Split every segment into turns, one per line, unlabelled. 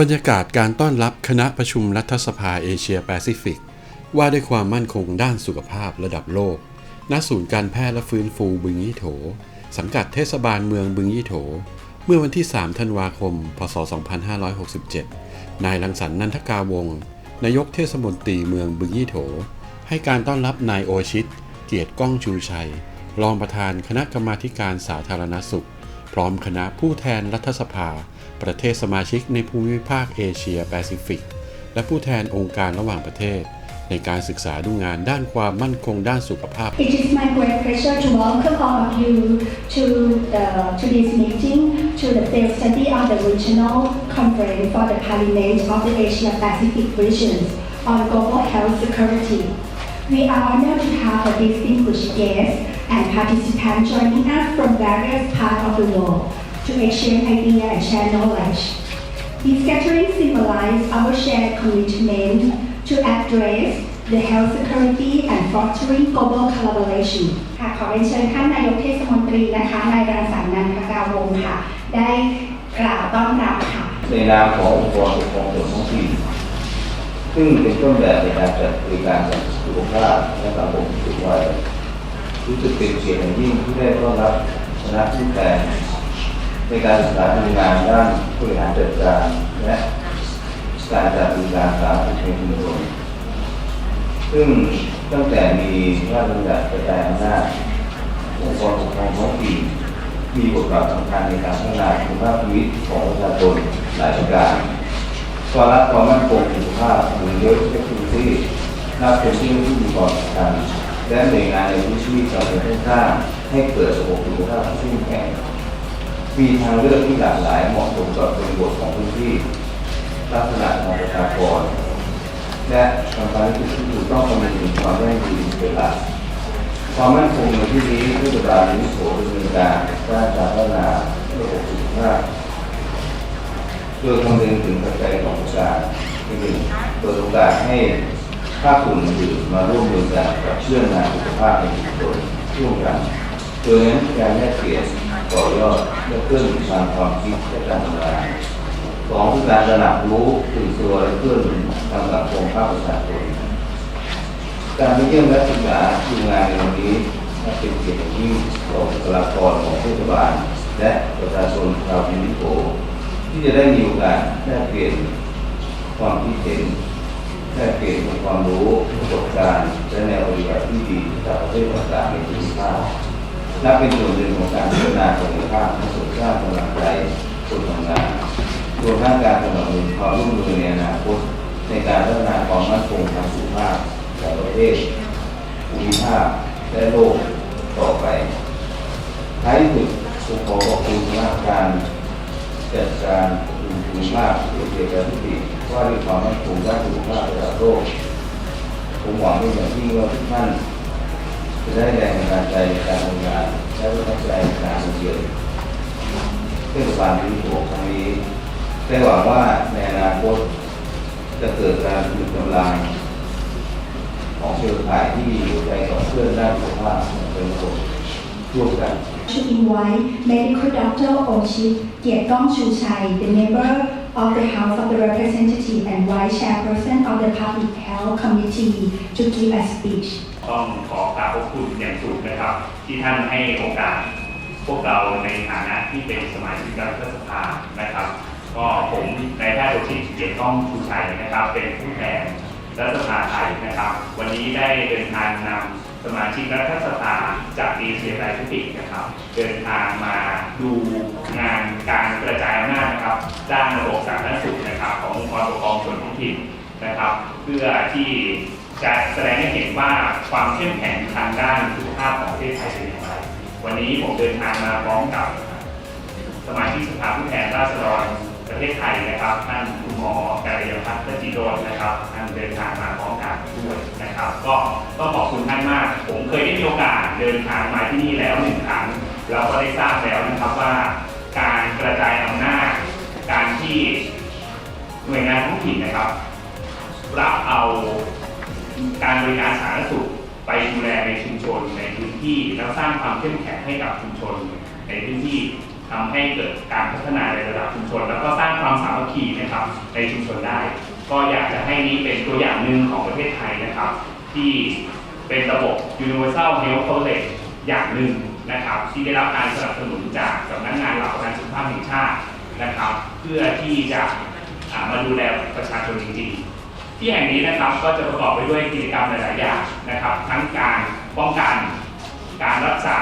บรรยากาศการต้อนรับคณะประชุมรัฐสภาเอเชียแปซิฟิก ว่าด้วยความมั่นคงด้านสุขภาพระดับโลก ณ ศูนย์การแพทย์และฟื้นฟูบึงยี่โถ สังกัดเทศบาลเมืองบึงยี่โถ เมื่อวันที่ 3 ธันวาคม พศ 2567 นายรังสรรค์นันทกาวงศ์นายกเทศมนตรีเมืองบึงยี่โถ ให้การต้อนรับนายโอชิต เกียรติก้องชูชัย รองประธานคณะกรรมาการสาธารณสุข พร้อมคณะผู้แทนรัฐสภา ประเทศสมาชิกในภูมิภาคเอเชียแปซิฟิก และผู้แทนองค์การระหว่างประเทศ ในการศึกษาดูงานด้านความมั่นคงด้านสุขภาพ
It is my great pleasure to welcome all of you to the to this meeting to the field study on the regional conference for the Parliament of the Asia Pacific regions on global health security. We are honored to have a distinguished guest and participant joining us from various parts of the world to exchange ideas and shared knowledge. This gathering symbolizes our shared commitment to address the health security and fostering global collaboration ค่ะขอเรียนเชิญท่านนายกเทศมนตรีนะคะนายรังสรรค์นันทกาวงค่ะ ได้กล่าวต้อนรับค่ะ
ในนามขององค์กรปกครองส่วนท้องถิ่นซึ่งเป็นต้นแบบในการจัดบริการสุขภาพและสังคมสูงวัยรู้สึกเป็นเกียรติอย่างยิ่งที่ได้ต้อนรับคณะผู้แทน ในการศึกษาดูงานด้านบริหารจัดการและการจัดบริการสาธารณสุขในชุมชนซึ่งตั้งแต่มีพระราชบัญญัติกระจายอำนาจองค์กรปกครองท้องถิ่นมีบทบาทสำคัญในการพัฒนาคุณภาพชีวิตของประชาชนหลายประการความรักความมั่นคงสุขภาพหรือเยอะเทคโนโลยีนับเป็นที่ที่มีความสำคัญและหน่วยงานในพื้นที่เราเป็นให้สร้างให้เกิดระบบสุขภาพที่เข้มแข็ง มีทางเลือกที่หลากหลายเหมาะสมกับบริบทของพื้นที่ลักษณะของประชากรและทำการที่ถูกต้องคำนึงถึงความยั่งยืนเป็นหลักความมั่นคงในที่นี้ผู้บริการนิโสดำเนินการด้านการพัฒนาระบบสุขภาพโดยคำนึงถึงปัจจัยของประการที่หนึ่งเปิดโอกาสให้ภาคส่วนอื่นมาร่วมมือกันกับเชื่องานสุขภาพในชุมชนร่วมกันโดยเน้นการแลกเปลี่ยน ต่อยอดและเพิ่มทางความคิดและการทำงานสองคือการตระหนักรู้ตื่นตัวและเพื่อนทางสังคมภาคประชาชนการไปเยี่ยมและศึกษาดูงานในวันนี้นเป็นเกียรติยิ่งต่อบุคลากรของเทศบาล และประชาชนชาวพิมิโกที่จะได้มีโอกาสแลกเปลี่ยนความคิดเห็นแลกเปลี่ยนองค์ความรู้ประสบการณ์และแนวปฏิบัติที่ดีจากประเทศต่างๆในภูมิภาค นับเป็นส่วนหนึ่งของการพัฒนาศักยภาพและสุขภาพกำลังใจคนทำงานรวมทั้งการสนับสนุนความร่วมมือในอนาคตในการพัฒนาความมั่นคงทางสุขภาพของประเทศภูมิภาคและโลกต่อไป ท้ายที่สุดผมขอขอบคุณคณะการจัดการภูมิภาคเอเชียแปซิฟิกว่าด้วยความมั่นคงด้านสุขภาพระดับโลกผมหวังเป็นอย่างยิ่งว่าทุกท่าน ได้แรงบันดาลใจในการทำงานและประทับใจในการเยือนเทศบาลที่หัวครั้งนี้ได้หวังว่าในอนาคตจะเกิดการผลิตกำลังของเครือข่ายที่มีหัวใจต่อเพื่อนด้านสุขภาพเป็นระบบร่วมกัน
to invite Medical Doctor Ochit Kietgong Chuchai, the member of the House of the Representative and Vice Chairperson of the Public Health Committee, to give a speech.
ต้องขอกราบขอบคุณอย่างสูงนะครับ ที่ท่านให้โอกาสพวกเราในฐานะที่เป็นสมาชิกรัฐสภานะครับ ก็ผมนายแพทย์โอชิตเกียรติก้องชูชัยนะครับ เป็นผู้แทนรัฐสภาไทยนะครับ วันนี้ได้เดินทางนำ สมาชิกรัฐสภาจากเอเชียแปซิฟิกนะครับเดินทางมาดูงานการกระจายอำนาจนะครับด้านระบบสาธารณสุขนะครับขององค์กรปกครองส่วนท้องถิ่นนะครับ เพื่อที่จะแสดงให้เห็นว่าความเข้มแข็งทางด้านสุขภาพของประเทศไทยเป็นอย่างไร วันนี้ผมเดินทางมาพร้อมกับ สมาชิกสภาผู้แทนราษฎรประเทศไทยนะครับท่าน หมอการยพัฒน์จิโรจน์นะครับท่านเดินทางมาพร้อมกันด้วยนะครับ ก็ต้องขอบคุณท่านมาก ผมเคยได้มีโอกาสเดินทางมาที่นี่แล้วหนึ่งครั้งเราก็ได้ทราบแล้วนะครับว่าการกระจายอำนาจการที่หน่วยงานท้องถิ่นนะครับรับเอาการบริการสาธารณสุขไปดูแลในชุมชนในพื้นที่แล้วสร้างความเข้มแข็งให้กับชุมชนในพื้นที่ ทำให้เกิดการพัฒนาในระดับชุมชน แล้วก็สร้างความสามัคคีนะครับในชุมชนได้ ก็อยากจะให้นี้เป็นตัวอย่างหนึ่งของประเทศไทยนะครับ ที่เป็นระบบ Universal Health Coverage อย่างหนึ่งนะครับ ที่ได้รับการสนับสนุนจากสำนักงานหลักประกันสุขภาพแห่งชาตินะครับ เพื่อที่จะมาดูแลประชาชนจริงๆ ที่แห่งนี้นะครับก็จะประกอบไปด้วยกิจกรรมหลายๆอย่างนะครับ ทั้งการป้องกันการรักษา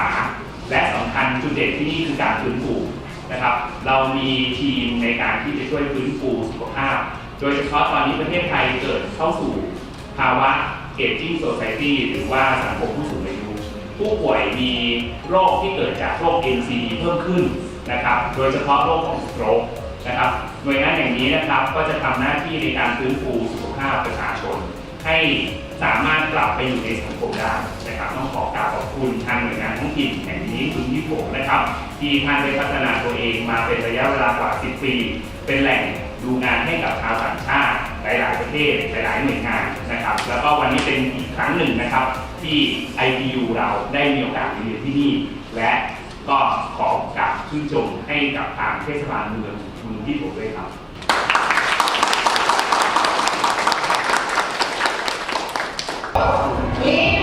และสำคัญจุดเด่นที่นี่คือการฟื้นฟูนะครับ เรามีทีมในการที่จะช่วยฟื้นฟูสุขภาพ โดยเฉพาะตอนนี้ประเทศไทยเกิดเข้าสู่ภาวะ aging society หรือว่าสังคมผู้สูงอายุ ผู้ป่วยมีโรคที่เกิดจากโรค NCD เพิ่มขึ้นนะครับ โดยเฉพาะโรคของสโตรกนะครับ หน่วยงานอย่างนี้นะครับก็จะทำหน้าที่ในการฟื้นฟูสุขภาพประชาชน ให้สามารถกลับไปอยู่ในสังคมได้นะครับต้องขอ คุณทางหน่วยงานท้องถิ่นแห่งนี้คุณยี่โผนะครับ ที่ท่านได้พัฒนาตัวเองมาเป็นระยะเวลากว่า 10 ปี เป็นแหล่งดูงานให้กับชาวต่างชาติหลาย ๆ ประเทศหลาย ๆ หน่วยงานนะครับ แล้วก็วันนี้เป็นอีกครั้งหนึ่งนะครับ ที่ IPU เราได้มีโอกาสมาเรียนที่นี่ และก็ขอกราบชื่นชมให้กับทางเทศบาลเมืองเมืองที่ผด้วยครับ
ผ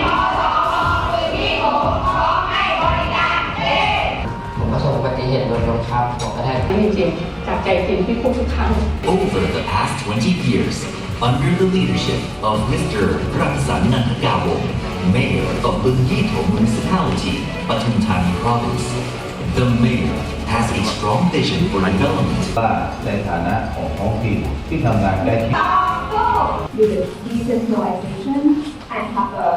เหตุรถยนต์ครับหัวกระแทก
จริงๆจากใจจริงที่พูดทุกครั้ง
Over the past 20 years, under the leadership of Mr. Raksan Nantagawo, Mayor of Lungito Municipality, Patum Thani Province, the Mayor has a strong vision for development
ว่าในฐานะของท้องถิ่นที่ทำงานได้ที่
with the decentralization and have a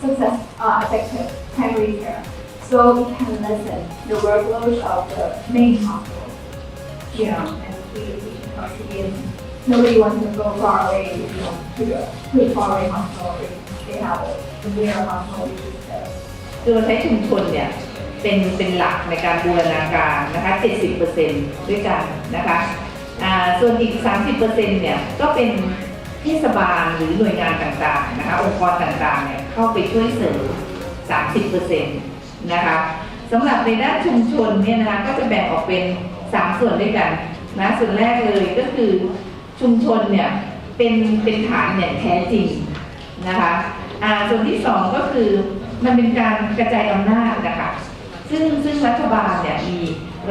success, uh, effective primary care. So it can lessen the workload of the main hospital. You know, and we, we can consider nobody wants to go far away, you know, to the pretty far away hospital. If they have a near hospital, which is the
คือเราใช้ชุมชนเนี่ยเป็นเป็นหลักในการบูรณาการนะคะ 70%ด้วยกันนะคะอ่าส่วนอีก 30%เนี่ยก็เป็นเทศบาลหรือหน่วยงานต่างๆนะคะองค์กรต่างๆเนี่ยเข้าไปช่วยเสริม 30% นะคะสำหรับในด้านชุมชนเนี่ยนะคะก็จะแบ่งออกเป็น 3 ส่วนด้วยกันนะส่วนแรกเลยก็คือชุมชนเนี่ยเป็นเป็นฐานอย่างแท้จริงนะคะอ่าส่วนที่สองก็คือมันเป็นการกระจายอำนาจนะคะซึ่งซึ่งรัฐบาลเนี่ยมี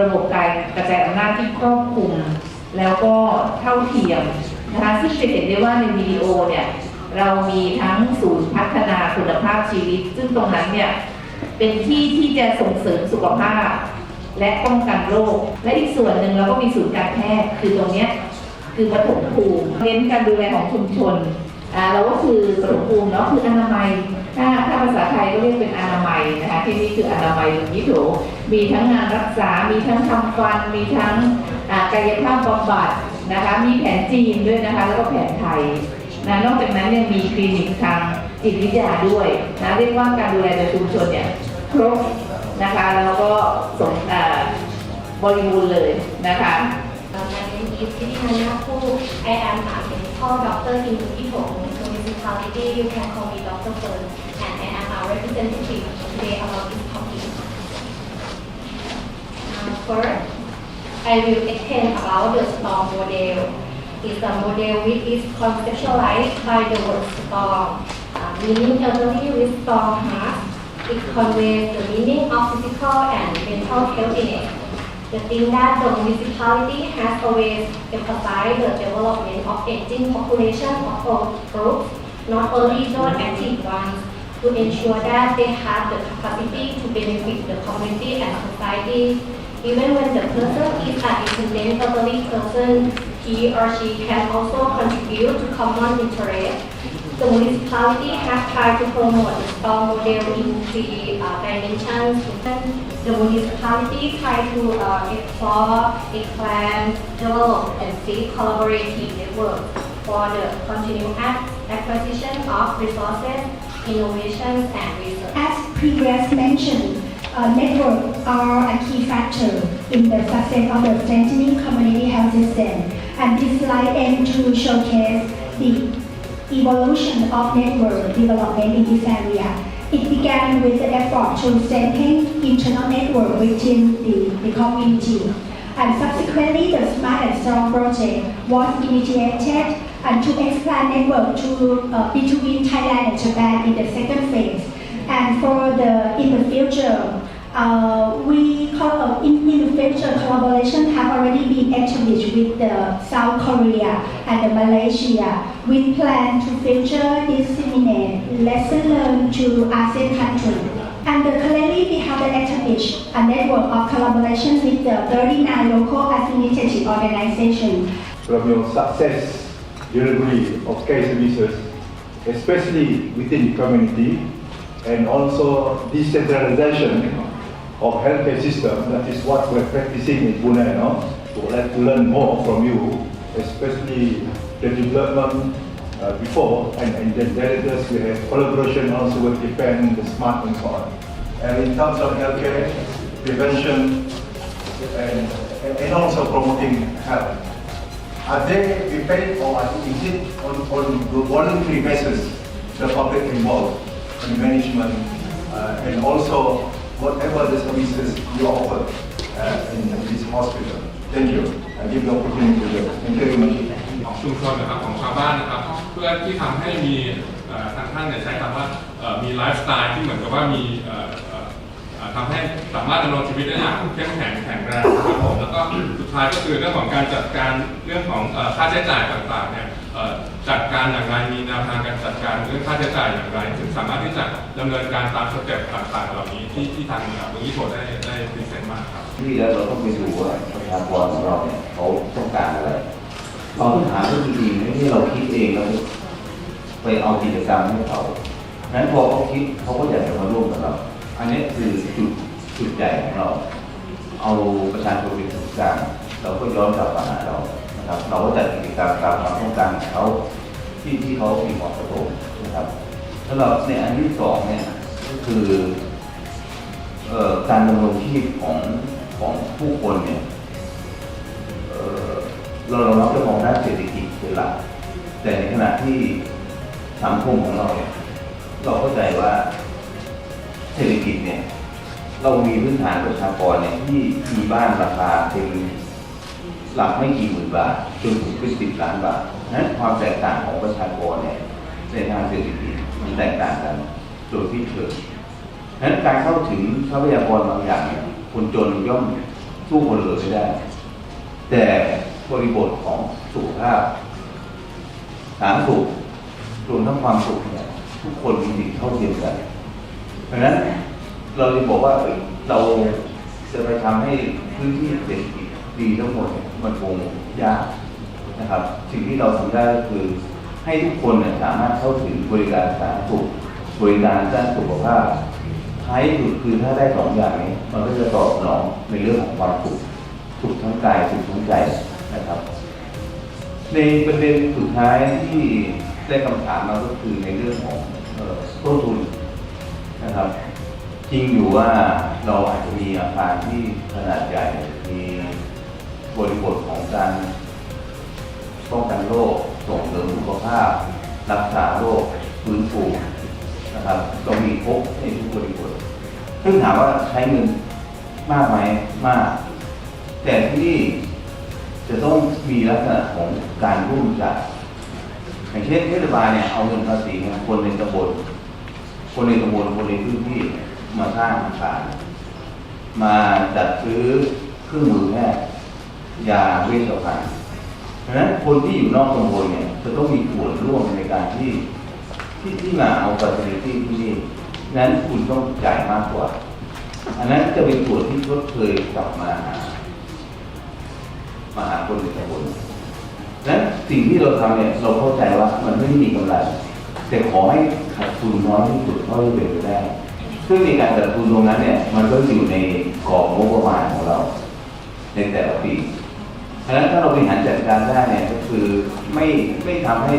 ระบบการกระจายอำนาจที่ครอบคลุม แล้วก็เท่าเทียมนะคะซึ่งจะเห็นได้ว่าในวิดีโอเนี่ยเรามีทั้งศูนย์พัฒนาคุณภาพชีวิต ซึ่งตรงนั้นเนี่ย เป็นที่ที่จะส่งเสริมสุขภาพ และป้องกันโรค และอีกส่วนหนึ่งเราก็มีศูนย์การแพทย์คือตรงนี้คือปฐมภูมิเน้นการดูแลของชุมชนอ่าเราก็คือปฐมภูมิเนาะคืออนามัยถ้าถ้าภาษาไทยก็เรียกเป็นอนามัยนะคะที่นี่คืออนามัยลุงยิโถมีทั้งงานรักษา มีทั้งทำฟัน มีทั้งกายภาพบำบัดนะคะ มีแผนจีนด้วยนะคะ แล้วก็แผนไทยนะนอกจากนั้นยังมีคลินิกทางจิตวิทยาด้วยนะเรียกว่าการดูแลในชุมชนเนี่ย ครบนะคะแล้วก็สมอ่าบริบูรณ์เลยนะคะ
Uh, My name is Kitty Pu. I am a medical doctor in Bukitong municipality. You can call me Dr. Fern. And I am a representative today about this topic. Uh, First, I will explain about the storm model. It's a model which is conceptualized by the word storm, uh, meaning elderly with storm heart. It conveys the meaning of physical and mental healthiness. The thing that the municipality has always emphasized the development of aging population of all groups, not only those active ones, to ensure that they have the capacity to benefit the community and society. Even when the person is an independent elderly person, he or she can also contribute to common interest. The municipality has tried to promote the STORM model in three uh, dimensions. The municipality tried to uh, explore, expand, develop, and seek collaborative networks for the continued acquisition of resources, innovations, and research.
As previously mentioned, uh, networks are a key factor in the success of the strengthening community health system. And this slide aims to showcase the evolution of network development in this area. It began with the effort to strengthen internal network within the, the community. And subsequently, the Smart and Strong project was initiated and to expand network to uh, between Thailand and Japan in the second phase. And for the in the future, uh, we call, in, in the future collaboration have already been established with the South Korea and the Malaysia. We plan to future disseminate lesson learned to ASEAN countries. And currently we have established a network of collaboration with the 39 local affiliated organizations
from your success delivery of care services, especially within the community, and also decentralization of healthcare system. That is what we're practicing in Brunei now. We'd like to learn more from you, especially the development uh, before, and, and then later we have collaboration also with Japan, the smart and so on. And in terms of healthcare, prevention, and, and also promoting health. Are they paid or is it on, on the voluntary basis, the public involved in management uh, and also whatever the services you offer uh, in this hospital? Thank you. I give the opportunity to you. Thank you very much.
ของชุมชนนะครับของชาวบ้านนะครับเพื่อที่ทำให้มีเอ่อทางท่านเนี่ยใช้คำว่าเอ่อมีไลฟ์สไตล์ที่เหมือนกับว่ามีเอ่อเอ่อเอ่อทำให้สามารถดำรงชีวิตได้อย่างเข้มแข็งแข็งแรงนะครับผมแล้วก็สุดท้ายก็คือเรื่องของการจัดการเรื่องของเอ่อค่าใช้จ่ายต่างๆเนี่ย จัดการอย่างไรมีแนวทางการจัดการเรื่องค่าใช้จ่ายอย่างไร ถึงสามารถที่จะดำเนินการตามสเต็ปต่างๆ เหล่านี้ที่ที่ทางเอ่อลุงนิโทได้ได้พรีเซนต์มาครับ
ที่แล้วเราต้องไปดูว่าประชากรของเราเนี่ยเขาต้องการอะไรเราต้องหาเรื่องดีๆไม่ใช่เราคิดเองแล้วไปเอากิจกรรมให้เขานั้นพอเขาคิดเขาก็อยากจะมาร่วมกับเรา อันนี้คือจุดจุดใหญ่ของเรา เอาประชาชนเป็นศูนย์กลางเราก็ย้อนกลับมาหาเรา นะครับเราก็จัดกิจกรรมตามความต้องการของเขาที่ที่เขามีความประสงค์นะครับสำหรับในอันที่สองเนี่ยก็คือการดำรงชีพของของผู้คนเนี่ยเอ่อเราเราเราจะมองด้านเศรษฐกิจเป็นหลักแต่ในขณะที่สังคมของเราเนี่ยเราเข้าใจว่าเศรษฐกิจเนี่ยเรามีพื้นฐานประชากรเนี่ยที่มีบ้านราคาเป็น หลักไม่กี่หมื่นบาทจนถึงเป็นสิบล้านบาทนั้นความแตกต่างของประชากรเนี่ยในทางเศรษฐกิจมันแตกต่างกันโดยที่เกิดฉะนั้นการเข้าถึงทรัพยากรบางอย่างเนี่ยคนจนย่อมสู้คนรวยไม่ได้ แต่บริบทของสุขภาพสาธารณสุขรวมทั้งความสุขเนี่ยทุกคนมีสิทธิเท่าเทียมกัน เพราะฉะนั้นเราจะบอกว่าเราจะไปทำให้พื้นที่เศรษฐกิจดีทั้งหมดเนี่ย มันคงยากนะครับ สิ่งที่เราทำได้ก็คือให้ทุกคนเนี่ยสามารถเข้าถึงบริการสาธารณสุขบริการด้านสุขภาพท้ายสุดคือถ้าได้สองอย่างนี้มันก็จะตอบสนองในเรื่องของความสุขสุขทั้งกายสุขทั้งใจนะครับ ในประเด็นสุดท้ายที่ได้คำถามมาก็คือในเรื่องของต้นทุนนะครับ จริงอยู่ว่าเราอาจจะมีอาคารที่ขนาดใหญ่ บริบทของการป้องกันโรคส่งเสริมสุขภาพ รักษาโรคฟื้นฟูนะครับก็มีครบในทุกบริบท ซึ่งถามว่าใช้เงินมากไหมมาก แต่ที่นี่จะต้องมีลักษณะของการร่วมจ่ายอย่างเช่นเทศบาลเนี่ยเอาเงินภาษีของคนในตำบลคนในตำบลคนในพื้นที่มาสร้างอาคารมาจัดซื้อเครื่องมือแพทย์ ยาเวชภัณฑ์เพราะฉะนั้นคนที่อยู่นอกตำบลเนี่ยจะต้องมีส่วนร่วมในการที่ที่ที่มาเอาฟัซิลิตี้ที่นี่นั้นคุณต้องจ่ายมากกว่า อันนั้นจะเป็นส่วนที่ชดเชยกลับมาหามาหาคนในตำบลนั้นสิ่งที่เราทำเนี่ยเราเข้าใจว่ามันไม่ได้มีกำไร แต่ขอให้ขาดทุนน้อยที่สุดเท่าที่เป็นไปได้ ซึ่งในการขาดทุนตรงนั้นเนี่ยมันก็อยู่ในกรอบงบประมาณของเรา ในแต่ละปี พราะฉะนั้นถ้าเราบริหารจัดการได้เนี่ยก็คือไม่ไม่ทำให้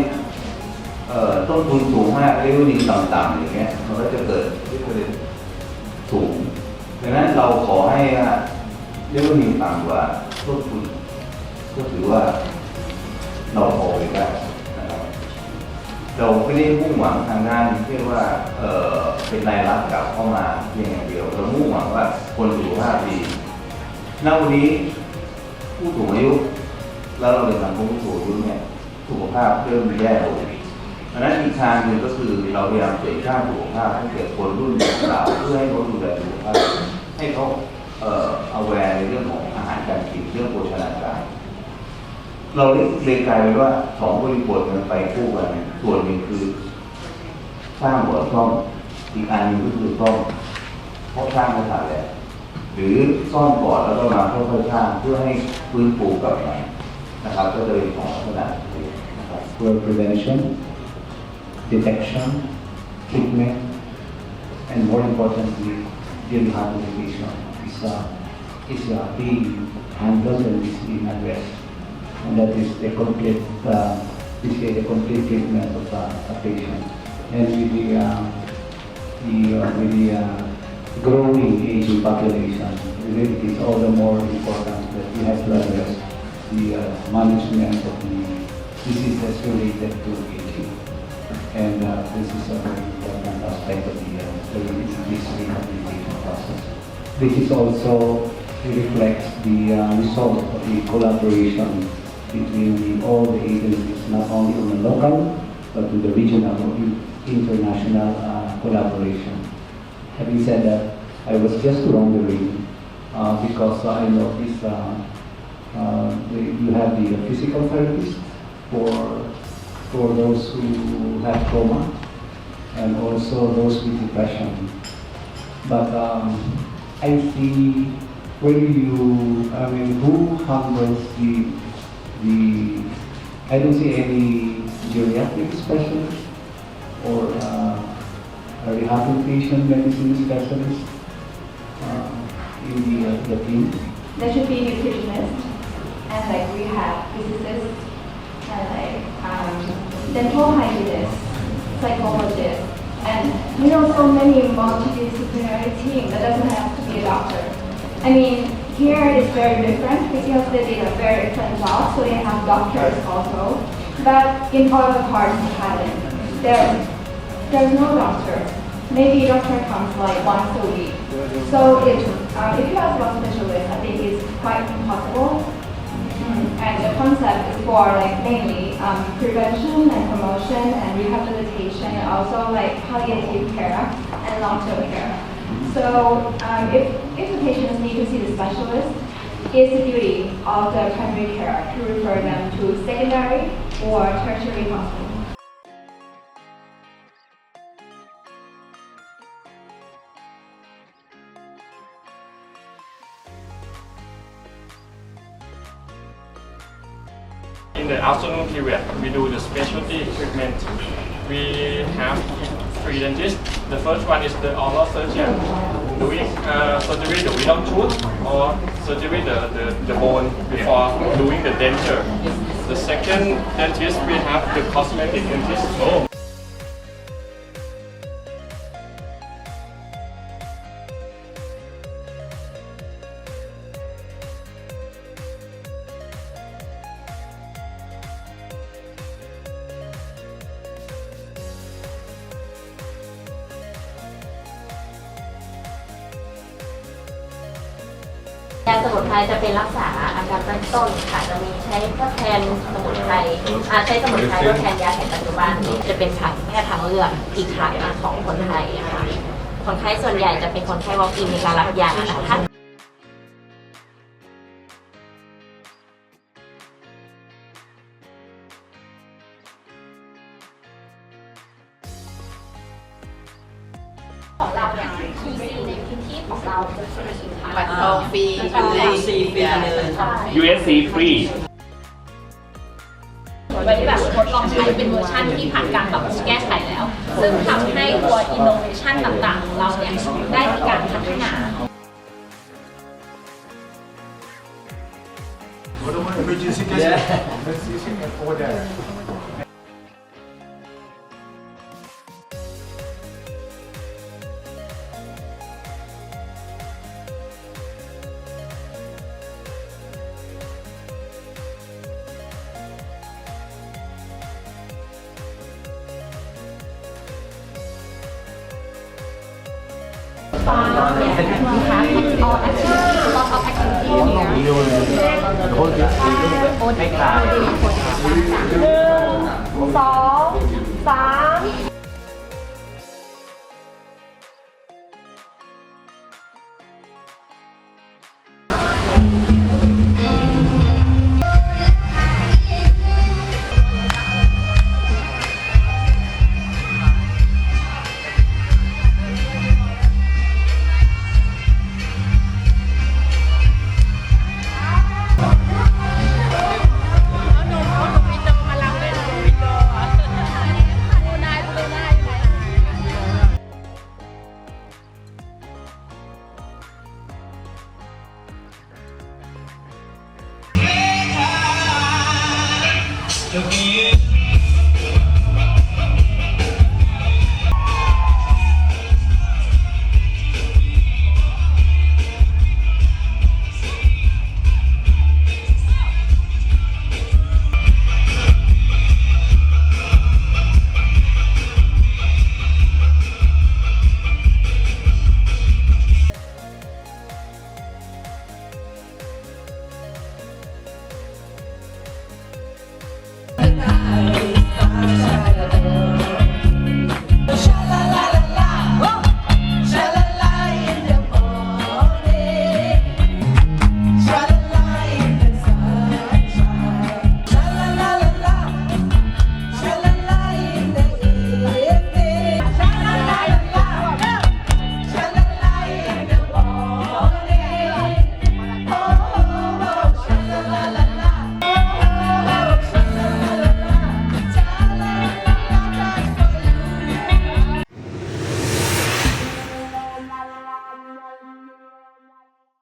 ต้นทุนสูงมากเรียกว่านิงต่ำๆอย่างเงี้ยมันก็จะเกิดที่ประเด็นสูงดังนั้นเราขอให้ว่าเรียกว่านิงต่ำกว่าต้นทุนก็ถือว่าเราพอไปได้นะครับเราไม่ได้มุ่งหวังทางด้านที่เรียกว่าเเป็นรายรับกลับเข้ามาเพียงอย่างเดียวเรามุ่งหวังว่าคนสุขภาพดีณวันนี้ ผู้สูงอายุ แล้วเราเป็นสังคมผู้สูงอายุเนี่ยสุขภาพเริ่มแย่ลงอันนั้นอีกทางหนึ่งก็คือเราพยายามเสริมสร้างสุขภาพให้เกิดคนรุ่นเก่าเพื่อให้เขาดูแลสุขภาพให้เขาเอ่อ aware ในเรื่องของอาหารการกินเรื่องโภชนาการ เราเลยกลายเป็นว่าสองบริบทมันไปคู่กันส่วนหนึ่งคือ สร้างหัวซ่อมอีกอันหนึงก็คือซ่อมเพราะสร้างไม่ทันแล้ว หรือซ่อมก่อนแล้วก็มาค่อยๆสร้างเพื่อให้ฟื้นฟูกลับมานะครับก็จะเป็นของลักษณะนี้นะครับ
for prevention, detection, treatment, and more importantly, the rehabilitation is, uh, is uh, being handled and is being addressed. And that is the complete, uh, is is the complete treatment of uh, a patient. And with the, uh, the, uh, with the uh, growing aging population, it is all the more important that we have to address the uh, management of the diseases related to aging. And uh, this is a very important aspect of the, uh, the this rehabilitation process. This is also reflects the uh, result of the collaboration between the, all the agencies, not only on the local, but to the regional international uh, collaboration. Having said that, I was just wondering, uh, because I noticed uh, uh, you have the physical therapist for, for those who have trauma and also those with depression. But um, I see where you, I mean, who handles the, the, I don't see any geriatric specialist or uh, a rehabilitation medicine specialist uh, in the, uh, the team.
There should be nutritionists and like rehab physicists and like um, dental hygienists, psychologists, and you know so many multidisciplinary team that doesn't have to be a doctor. I mean, here is very different because they did a very different job, so they have doctors also. But in other parts of Thailand, there there's no doctor. Maybe doctor comes like once a week. So if, uh, if you ask one specialist, I think it's quite impossible. Mm, And the concept is for like mainly um, prevention and promotion and rehabilitation and also like palliative care and long-term care. So um, if, if the patients need to see the specialist, it's the duty of the primary care to refer them to secondary or tertiary hospital.
In the afternoon period, we do the specialty treatment. We have three dentists. The first one is the oral surgeon, doing uh, surgery the wisdom tooth or surgery the, the, the bone before doing the denture. The second dentist, we have the cosmetic dentist.
ย สมุนไพรจะเป็นรักษาอาการตั้งต้นค่ะจะมีใช้ทดแทนสมุนไพรอาใช้สมุนไพรทดแทนยาแผนปัจจุบันจะเป็นทางแค่ทางเลือกอีกทางของคนไทยอะค่ะคนไข้ส่วนใหญ่จะเป็นคนไข้วอล์กอินในการรับยานะคะ
ฟรี
ฟรี
เลย
ใช่
USC free
วันนี้แบบทดลองใช้เป็นเวอร์ชันที่ผ่านการปรับปรุงแก้ไขแล้ว ซึ่งทำให้ตัวอินโนเวชันต่างๆ ของเราเนี่ยได้มีการพัฒนา
Emergency case. Emergency case over there.
all activities, a lot of activities here. Uh,
Next
หนึ่งสองสาม Bye.